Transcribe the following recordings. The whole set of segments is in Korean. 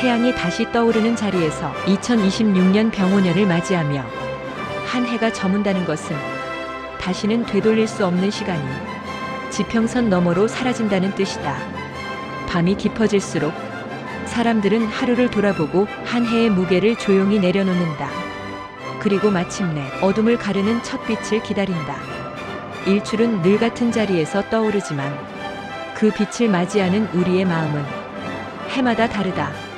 태양이 다시 떠오르는 자리에서 2026년 병오년을 맞이하며 한 해가 저문다는 것은 다시는 되돌릴 수 없는 시간이 지평선 너머로 사라진다는 뜻이다. 밤이 깊어질수록 사람들은 하루를 돌아보고 한 해의 무게를 조용히 내려놓는다. 그리고 마침내 어둠을 가르는 첫 빛을 기다린다. 일출은 늘 같은 자리에서 떠오르지만 그 빛을 맞이하는 우리의 마음은 해마다 다르다.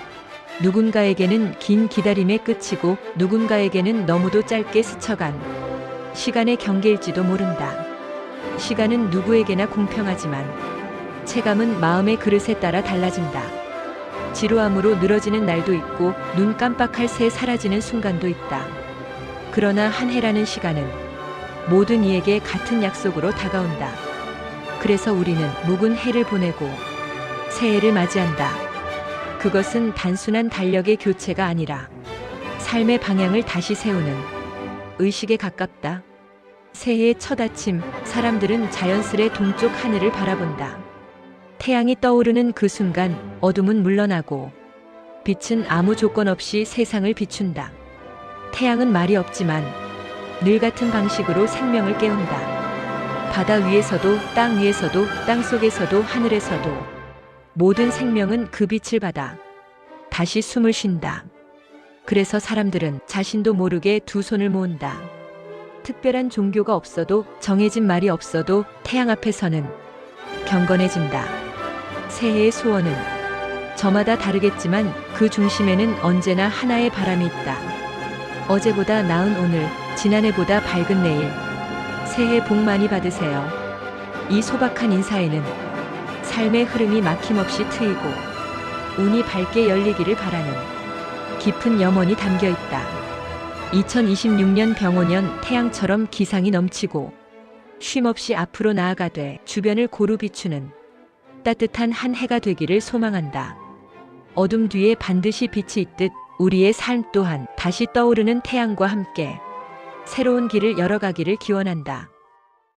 누군가에게는 긴 기다림의 끝이고 누군가에게는 너무도 짧게 스쳐간 시간의 경계일지도 모른다. 시간은 누구에게나 공평하지만 체감은 마음의 그릇에 따라 달라진다. 지루함으로 늘어지는 날도 있고 눈 깜빡할 새 사라지는 순간도 있다. 그러나 한 해라는 시간은 모든 이에게 같은 약속으로 다가온다. 그래서 우리는 묵은 해를 보내고 새해를 맞이한다. 그것은 단순한 달력의 교체가 아니라 삶의 방향을 다시 세우는 의식에 가깝다. 새해의 첫 아침, 사람들은 자연스레 동쪽 하늘을 바라본다. 태양이 떠오르는 그 순간 어둠은 물러나고 빛은 아무 조건 없이 세상을 비춘다. 태양은 말이 없지만 늘 같은 방식으로 생명을 깨운다. 바다 위에서도 땅 위에서도 땅 속에서도 하늘에서도 모든 생명은 그 빛을 받아 다시 숨을 쉰다. 그래서 사람들은 자신도 모르게 두 손을 모은다. 특별한 종교가 없어도 정해진 말이 없어도 태양 앞에서는 경건해진다. 새해의 소원은 저마다 다르겠지만 그 중심에는 언제나 하나의 바람이 있다. 어제보다 나은 오늘, 지난해보다 밝은 내일. 새해 복 많이 받으세요. 이 소박한 인사에는 삶의 흐름이 막힘없이 트이고 운이 밝게 열리기를 바라는 깊은 염원이 담겨 있다. 2026년 병오년 태양처럼 기상이 넘치고 쉼없이 앞으로 나아가되 주변을 고루 비추는 따뜻한 한 해가 되기를 소망한다. 어둠 뒤에 반드시 빛이 있듯 우리의 삶 또한 다시 떠오르는 태양과 함께 새로운 길을 열어가기를 기원한다.